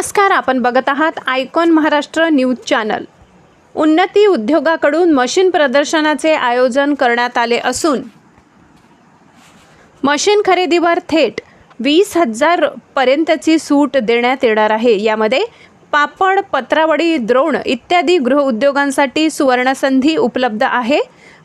नमस्कार आपण बघत आहात आयकॉन महाराष्ट्र न्यूज चॅनल. उन्नती उद्योगाकडून मशीन प्रदर्शनाचे आयोजन करण्यात आले असून मशीन खरेदीवर थेट वीस हजार पर्यंतची सूट देण्यात येणार आहे. यामध्ये पापड पत्रावडी द्रोण इत्यादी गृहउद्योगांसाठी सुवर्णसंधी उपलब्ध आहे.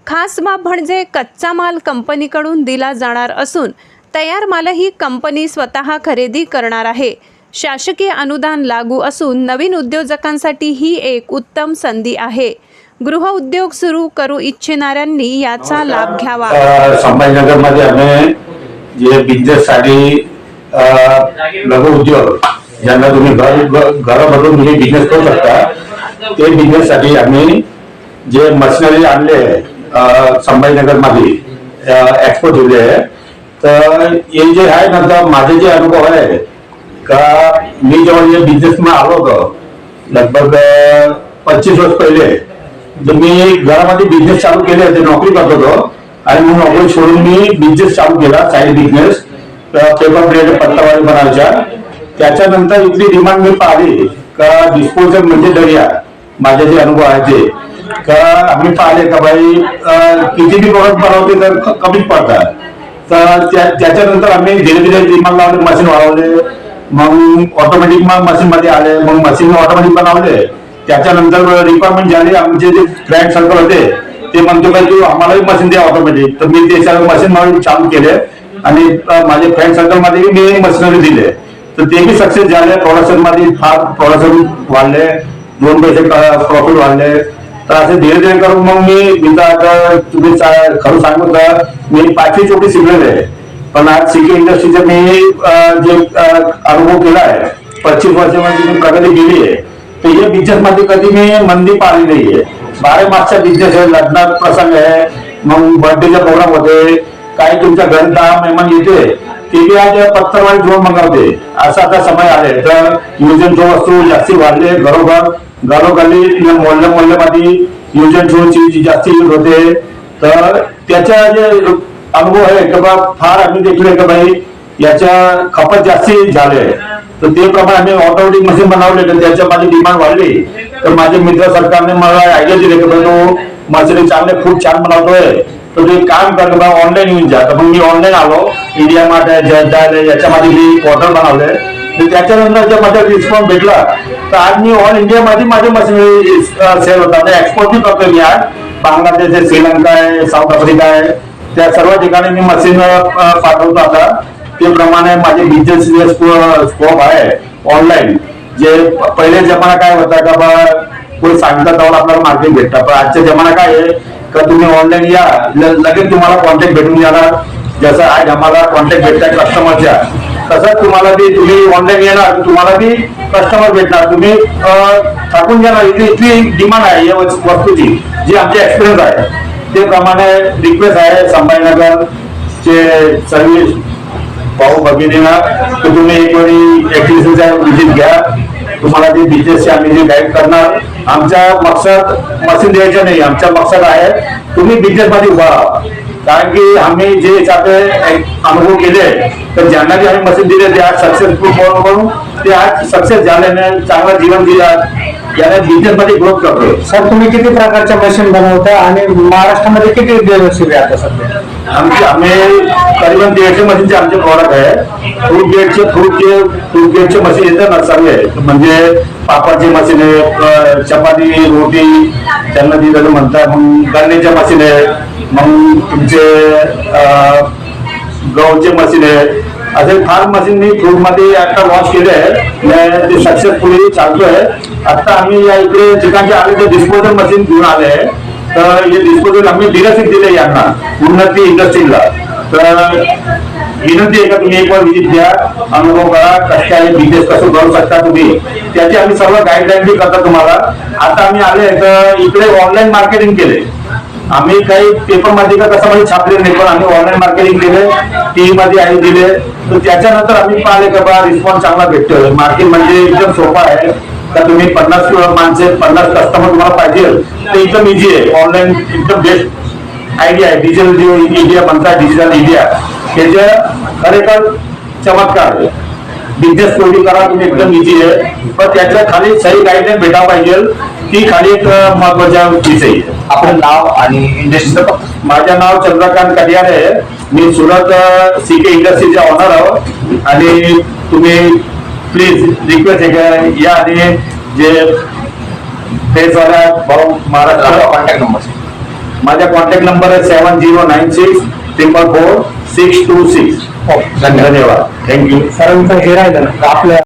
खास बाब म्हणजे कच्चा माल कंपनीकडून दिला जाणार असून तयार मालही कंपनी स्वतः खरेदी करणार आहे. शासकीय अनुदान लागू असून नवीन उद्योजकांसाठी ही एक उत्तम संधी आहे. गृहउद्योग सुरू करू इच्छिणाऱ्यांनी याचा लाभ घ्यावा. अ, संभाजीनगरमध्ये आम्ही जे बिझनेस साठी अ, लघु उद्योग ज्यांना तुम्ही घर घरामधून तुम्ही बिझनेस करू शकता ते बिझनेस साठी आम्ही जे मशिनरी आणले अ, संभाजीनगरमध्ये एक्सपो ठेवले आहे तर हे जे आहे ना माझे जे अनुभव आहे का मी जेव्हा जे बिझनेसमध्ये आलो होतो लगभग पंचवीस वर्ष पहिले तर मी घरामध्ये बिझनेस चालू केले होते नोकरी करत होतो. आणि मग नोकरी सोडून मी बिझनेस चालू केला साईड बिझनेस पेपर प्लेट पत्तावाडी बनायच्या त्याच्यानंतर इथली डिमांड मी पाहिली का डिस्पोजल म्हणजे दर्या. माझे जे अनुभव आहे ते. का आम्ही पाहिले का बाई किती बी प्रोडक्ट बनवते तर कमीच पडतात. तर त्या- त्याच्यानंतर आम्ही धीरे धीरे डिमांड लावले मशीन वाढवले. मग ऑटोमॅटिक मग मशीन मध्ये आले मग मशीन ऑटोमॅटिक बनवले. त्याच्यानंतर रिक्वायरमेंट झाली आमचे जे फ्रेंड सर्कल होते ते म्हणतो की तू आम्हालाही मशीन द्या ऑटोमॅटिक तर मी ते सर्व मशीन मला चालू केले आणि माझ्या माझे फ्रेंड सर्कलमध्ये मी मशिनरी दिले. तर ते बी सक्सेस झाले. प्रोडक्शनमध्ये फार प्रोडक्शन वाढले. दोन पैसे प्रॉफिट वाढले. तर असे धीरे धीरे करून मग मी आता तुम्ही खरं सांगू तर मी पाचवी चोटी शिकलेले आहे. पण आज सिटी इंडस्ट्रीचा मी जे अनुभव केला आहे पच्चीस वर्षामध्ये मी प्रगती केली आहे तर या बिझनेस मध्ये कधी मी मंदी पाहिली नाहीये. बारा मासचा बिझनेस आहे लग्नात प्रसंग आहे मग बर्थडेचा प्रोग्राम होते काही तुमच्या घरी दहा मेहमान येते ते बी आज पत्तरवाडी जोड मागवते. असा आता समय आहे. तर युजन जो वस्तू जास्ती वाढले घरोघर घरोघरी मोहल्ल्या मोहल्ल्यामध्ये युजन शोची जास्ती यूज होते तर त्याच्या जे अनुभव आहे की बा? फार आम्ही देखील का बाई? याच्या खपत जास्ती झाले तर ते प्रमाणे आम्ही ऑटोमॅटिक मशीन बनवले तर त्याच्या माझी डिमांड वाढली. तर माझे मित्र सरकारने मला आयडिया दिले की तो मशीन चांगले खूप छान बनवतोय. तर ते काम कर ऑनलाईन येऊन जा. तर मग मी ऑनलाईन आलो. इंडिया मार्ट आहे जयंत याच्यामध्ये मी पोर्टल बनवले. तर त्याच्यानंतर जर माझा रिस्पॉन्स भेटला तर आज मी ऑल इंडिया मध्ये माझे मशिनरी सेल होतात. एक्सपोर्ट बी करतोय मी आज. बांगलादेश आहे श्रीलंका आहे साऊथ आफ्रिका आहे. त्या सर्व ठिकाणी मी मशीन पाठवतो आता. ते प्रमाणे माझे बिझनेस स्कोप आहे ऑनलाईन जे पहिले जमाना काय होता का बा कोणी सांगता त्यावर आपल्याला मार्केट भेटतं. पण आजच्या जमाना काय आहे का तुम्ही ऑनलाईन या लगेच तुम्हाला कॉन्टॅक्ट भेटून जाणार. जसं आज आम्हाला कॉन्टॅक्ट भेटतात कस्टमरच्या तसंच तुम्हाला बी तुम्ही ऑनलाईन येणार तुम्हाला बी कस्टमर भेटणार. तुम्ही टाकून थकून जाणार इथली इथली डिमांड आहे या वस्तूची जी आमची एक्सपिरियन्स आहे. ते रिक्वेस्ट आहे संभाजीनगर चे सर्व्हिस भाऊ भगिनींना की तुम्ही एक वेळी एक्झिबिशनचा विजिट घ्या. तुम्हाला ते बिझनेसचे आम्ही जे गाईड करणार. आमचा मकसद मशीन द्यायचं नाही आमचा मकसद आहे तुम्ही बिझनेसमध्ये उभा कारण की आम्ही जे याच्यात अनुभव केले तर ज्यांना जे आम्ही मशीन दिले ते आज सक्सेसफुल म्हणून ते आज सक्सेस झाल्याने चांगलं जीवन दिलं याने बिझनेस मध्ये ग्रोथ करतोय. सर तुम्ही किती प्रकारच्या मशीन बनवता आणि महाराष्ट्रामध्ये किती दिवस आहे आता सध्या? आमचे आम्ही करीबन दीडशे मशीनचे आमचे प्रॉडक्ट आहे. फ्रूट गेटचे फ्रूटचे फ्रूट गेटचे मशीन येतात ना सगळे म्हणजे पापडची मशीन आहे चपाती रोटी त्यांना ती त्याचं म्हणतात. मग गन्नेच्या मशीन आहे मग तुमचे गहूचे मशीन आहे असे फार मशीन मी फ्रूटमध्ये आता लॉन्च केले आहे ते सक्सेसफुली चालतोय. आता आम्ही या इकडे ठिकाणचे आले ते डिस्पोजल मशीन घेऊन आले. आहे तर हे डिस्पोजल आम्ही डीलरशिप दिले यांना उन्नती इंडस्ट्रीला तर विनंती आहे का तुम्ही एक वेळ विजिट द्या अनुभव करा कसे आहे बिझनेस कसं करू शकता तुम्ही. त्याची आम्ही सर्व गाईडलाईन बी करतात तुम्हाला. आता आम्ही आले तर इकडे ऑनलाईन मार्केटिंग केले आम्ही काही पेपर मध्ये का कसं मध्ये छापले नाही, पण आम्ही ऑनलाईन मार्केटिंग केले टीव्ही मध्ये आई दिले तर त्याच्यानंतर आम्ही पाहिले का बा रिस्पॉन्स चांगला भेटतोय. मार्केट म्हणजे एकदम सोपा आहे. का तुम्ही पन्नास माणसे, पन्नास कस्टमर तुम्हाला पाहिजे, ते एकदम इझी आहे. ऑनलाईन एकदम बेस्ट आयडिया आहे. डिजिटल इंडिया म्हणतात डिजिटल इंडिया खरेखर चमत्कार बिझनेस करा, तुम्ही एकदम इझी आहे. पण त्याच्या खाली सही गाईडलाईन भेटा पाहिजे. ती खाली एक अं, महत्त्वाचा विषय आहे. आपलं नाव आणि इंडस्ट्रीचं माझं नाव चंद्रकांत कडियार आहे. मी सुरत सी के इंडस्ट्रीचे ऑनर आहोत. आणि तुम्ही प्लीज रिक्वेस्ट आहे का या आणि जे फेसवाला भाऊ महाराष्ट्र कॉन्टॅक्ट नंबर माझा कॉन्टॅक्ट नंबर आहे seven zero nine six triple four six two six हो धन्यवाद. धन्यवाद. थँक्यू सरांचं हे राहिलं ना आपल्या